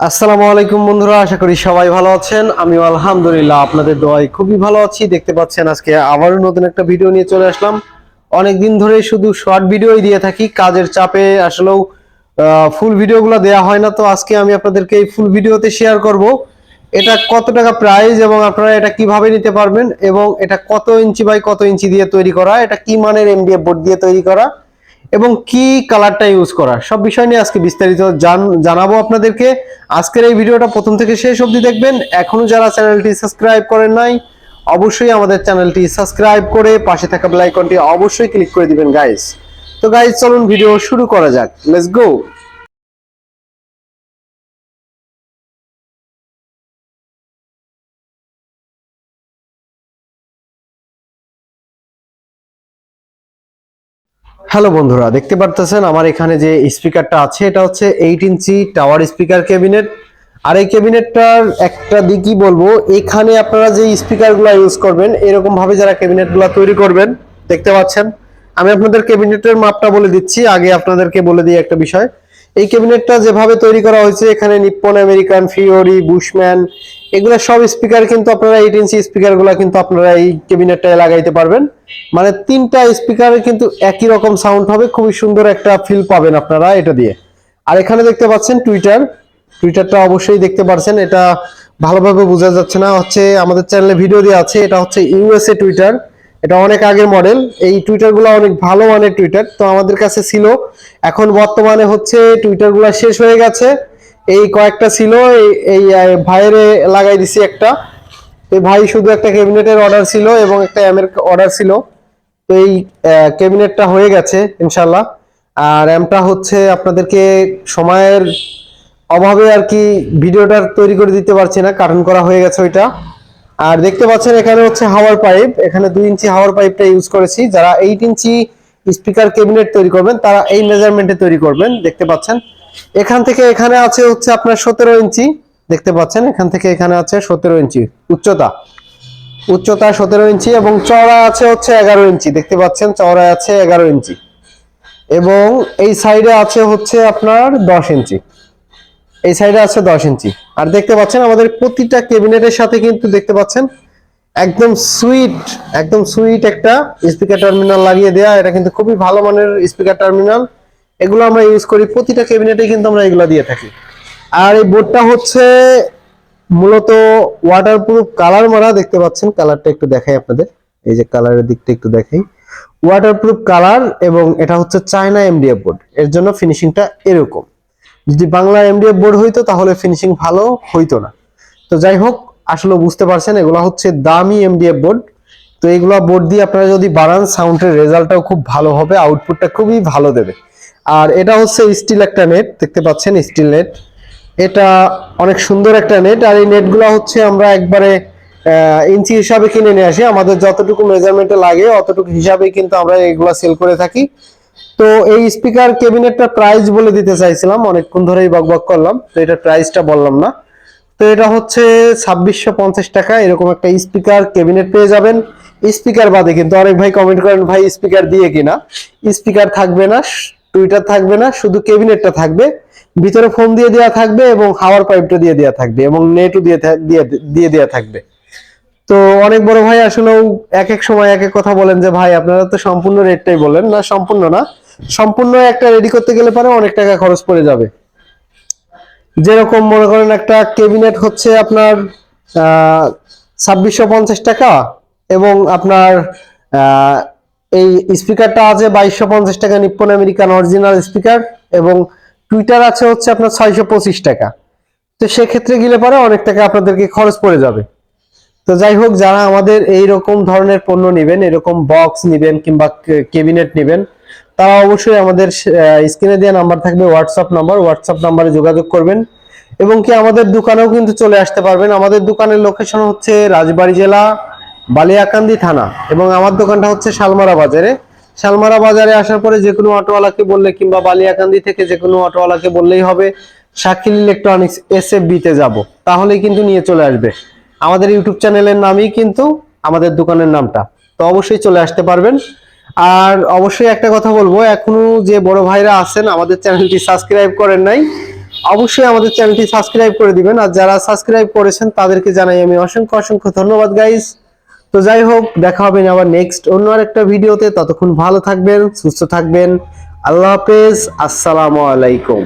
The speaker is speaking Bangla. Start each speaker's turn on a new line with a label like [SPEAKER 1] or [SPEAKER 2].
[SPEAKER 1] আসসালামু আলাইকুম বন্ধুরা, আশা করি সবাই ভালো আছেন। আমিও আলহামদুলিল্লাহ আপনাদের দোয়ায় খুবই ভালো আছি। দেখতে পাচ্ছেন, আজকে আবারও নতুন একটা ভিডিও নিয়ে চলে আসলাম। অনেকদিন ধরে শুধু শর্ট ভিডিওই দিয়ে থাকি, কাজের চাপে আসলেও ফুল ভিডিওগুলো দেওয়া হয় না। তো আজকে আমি আপনাদেরকে এই ফুল ভিডিওতে শেয়ার করব। এটা কত টাকা প্রাইস এবং আপনারা এটা কীভাবে নিতে পারবেন এবং এটা কত ইঞ্চি বাই কত ইঞ্চি দিয়ে তৈরি করা, এটা কি মানের এমডিএফ বোর্ড দিয়ে তৈরি করা এবং কি কালারটা ইউজ করা? সব বিষয় নিয়ে আজকে বিস্তারিত জান- জানাব আপনাদেরকে। আজকের এই ভিডিওটা প্রথম থেকে শেষ অবধি দেখবেন। এখনও যারা চ্যানেলটি সাবস্ক্রাইব করেন নাই, অবশ্যই আমাদের চ্যানেলটি সাবস্ক্রাইব করে পাশে থাকা বেল আইকনটি অবশ্যই ক্লিক করে দিবেন গাইস তো গাইজ চলুন ভিডিও শুরু করা যাক। লেটস গো হ্যালো বন্ধুরা, দেখতে পারতেছেন আমার এখানে যে স্পিকারটা আছে, এটা হচ্ছে eight inch tower speaker cabinet আর এই ক্যাবিনেটটার একটা দিকই বলব, এখানে আপনারা যে স্পিকারগুলো ইউজ করবেন এরকম ভাবে যারা ক্যাবিনেটগুলো তৈরি করবেন, দেখতে পাচ্ছেন। আমি আপনাদের ক্যাবিনেটের মাপটা বলে দিচ্ছি, আগে আপনাদেরকে বলে দিই একটা বিষয়। এই ক্যাবিনেটটা যেভাবে তৈরি করা হয়েছে, এখানে নিপ্পন আমেরিকান, ফিওরি, বুশম্যান এগুলো সব স্পিকার কিন্তু আপনারা এইট ইঞ্চি স্পিকারগুলো কিন্তু আপনারা এই ক্যাবিনেটটায় লাগাইতে পারবেন। মানে তিনটা স্পিকার কিন্তু একই রকম সাউন্ড হবে, খুবই সুন্দর একটা ফিল পাবেন আপনারা এটা দিয়ে। আর এখানে দেখতে পাচ্ছেন টুইটার টুইটারটা অবশ্যই দেখতে পাচ্ছেন এটা ভালোভাবে বোঝা যাচ্ছে না। হচ্ছে আমাদের চ্যানেলে ভিডিও দেওয়া আছে, এটা হচ্ছে ইউএসএ টুইটার এটা অনেক আগের মডেল এই টুইটারগুলো অনেক ভালো মানের টুইটার তো আমাদের কাছে ছিল, এখন বর্তমানে হচ্ছে টুইটারগুলা শেষ হয়ে গেছে। এই কয়েকটা ছিল, এই- ভাইয়েরে লাগাই দিছি একটা। এই ভাই শুধু একটা ক্যাবিনেটের অর্ডার ছিল এবং একটা এমের অর্ডার ছিল। তো এই ক্যাবিনেটটা হয়ে গেছে ইনশাল্লাহ আর র্যামটা হচ্ছে আপনাদেরকে সময়ের অভাবে আর কি ভিডিওটা তৈরি করে দিতে পারছি না কার্টুন করা হয়ে গেছে ওইটা। আর দেখতে পাচ্ছেন এখানে হচ্ছে হাওয়ার পাইপ। এখানে দুই ইঞ্চি হাওয়ার পাইপটা ইউজ করেছি। যারা এইট ইঞ্চি স্পিকার ক্যাবিনেট তৈরি করবেন, তারা এই মেজারমেন্টে তৈরি করবেন, দেখতে পাচ্ছেন। এখান থেকে এখানে আছে হচ্ছে আপনার সতেরো ইঞ্চি, দেখতে পাচ্ছেন? এখান থেকে এখানে আছে সতেরো ইঞ্চি উচ্চতা। উচ্চতা সতেরো ইঞ্চি এবং চওড়া আছে হচ্ছে এগারো ইঞ্চি, দেখতে পাচ্ছেন? চওড়া আছে এগারো ইঞ্চি। এবং এই সাইডে আছে হচ্ছে আপনার দশ ইঞ্চি। এই সাইডে আছে দশ ইঞ্চি। আর দেখতে পাচ্ছেন, আমাদের প্রতিটা ক্যাবিনেটের সাথে কিন্তু দেখতে পাচ্ছেন, একদম সুইট একদম সুইট একটা স্পিকার টার্মিনাল লাগিয়ে দেয়া। এটা কিন্তু খুবই ভালো মানের স্পিকার টার্মিনাল। এগুলো আমরা ইউজ করি, প্রতিটা ক্যাবিনেটে কিন্তু আমরা এগুলো দিয়ে থাকি। আর এই বোর্ডটা হচ্ছে মূলত ওয়াটারপ্রুফ কালার মারা দেখতে পাচ্ছেন কালারটা একটু দেখাই আপনাদের। এই যে কালারের দিকটা একটু দেখাই। ওয়াটারপ্রুফ কালার এবং এটা হচ্ছে চায়না এমডিএফ বোর্ড এর জন্য ফিনিশিংটা এরকম। যদি বাংলা এমডিএফ বোর্ড হইতো, তাহলে ফিনিশিং ভালো হইতো না। তো যাই হোক, আসলে বুঝতে পারছেন, এগুলো হচ্ছে দামি এমডিএফ বোর্ড তো এগুলো বোর্ড দিয়ে আপনারা যদি বানান সাউন্ডের রেজাল্টটাও খুব ভালো হবে আউটপুটটা খুবই ভালো দেবে। আর এটা হচ্ছে স্টিল একটা নেট দেখতে পাচ্ছেন স্টিল নেট এটা অনেক সুন্দর একটা নেট আর এই নেটগুলো হচ্ছে আমরা একবারে ইঞ্চি হিসাবে কিনে নিয়ে আসি। আমাদের যতটুকু মেজারমেন্টে লাগে, অতটুকু হিসাবেই কিন্তু আমরা এগুলা সেল করে থাকি। তো এই স্পিকার ক্যাবিনেটটা প্রাইস বলে দিতে চাইছিলাম, অনেকক্ষণ ধরেই বকবক করলাম, তো এটা প্রাইসটা বললাম না। তো এটা হচ্ছে ছাব্বিশশো পঞ্চাশ টাকা, এরকম একটা স্পিকার ক্যাবিনেট পেয়ে যাবেন। স্পিকার বাদে কিন্তু অনেক ভাই কমেন্ট করেন, ভাই স্পিকার দিয়ে কিনা? স্পিকার থাকবে না টুইটার থাকবে না, শুধু ক্যাবিনেটটা থাকবে। ভিতরে ফোন দিয়ে দেওয়া থাকবে এবং হাওয়ার পাইপটা দিয়ে দেওয়া থাকবে এবং নেটও দিয়ে দিয়ে দেওয়া থাকবে। তো অনেক বড় ভাই আসলেও এক এক সময় এক এক কথা বলেন যে, ভাই, আপনারা তো সম্পূর্ণ রেটটাই বলেন। না, সম্পূর্ণ না। সম্পূর্ণ একটা রেডি করতে গেলে পরে অনেক টাকা খরচ পড়ে যাবে। যেরকম মনে করেন একটা ক্যাবিনেট হচ্ছে আপনার ছাব্বিশশো পঞ্চাশ টাকা এবং আপনার এই স্পিকারটা আছে বাইশশো পঞ্চাশ টাকা নিপ্পন আমেরিকান অরিজিনাল স্পিকার এবং টুইটার আছে হচ্ছে আপনার ছয়শো পঁচিশ টাকা। তো সেক্ষেত্রে গেলে পরে অনেক টাকা আপনাদেরকে খরচ পড়ে যাবে। তো যাই হোক, যারা আমাদের এই রকম ধরনের পণ্য নেবেন, এরকম বক্স নেবেন কিংবা কেবিনেট নেবেন, তারা অবশ্যই আমাদের স্ক্রিনে দেওয়া নাম্বার থাকবে হোয়াটসঅ্যাপ নাম্বার হোয়াটসঅ্যাপ নাম্বারে যোগাযোগ করবেন এবং কি আমাদের দোকানেও কিন্তু চলে আসতে পারবেন। আমাদের দোকানের লোকেশন হচ্ছে রাজবাড়ী জেলা বালিয়াকান্দি থানা এবং আমার দোকানটা হচ্ছে শালমারা বাজারে। শালমারা বাজারে আসার পরে যে কোনো অটোওয়ালাকে বললে কিংবা বালিয়াকান্দি থেকে যে কোনো অটোওয়ালাকে বললেই হবে, শাকিল ইলেকট্রনিক্স এস এফ বিতে যাব। তাহলেই কিন্তু নিয়ে চলে আসবে। আমাদের ইউটিউব চ্যানেলের নামই কিন্তু আমাদের দোকানের নামটা। তো অবশ্যই চলে আসতে পারবেন। আর অবশ্যই একটা কথা বলব, এখনও যে বড় ভাইরা আছেন, আমাদের চ্যানেলটি সাবস্ক্রাইব করেন নাই, অবশ্যই আমাদের চ্যানেলটি সাবস্ক্রাইব করে দিবেন। আর যারা সাবস্ক্রাইব করেছেন, তাদেরকে জানাই আমি অসংখ্য অসংখ্য ধন্যবাদ গাইস তো যাই হোক, দেখা হবে আবার নেক্সট অন্য আরেকটা ভিডিওতে। ততক্ষণ ভালো থাকবেন, সুস্থ থাকবেন। আল্লাহ হাফেজ, আসসালামু আলাইকুম।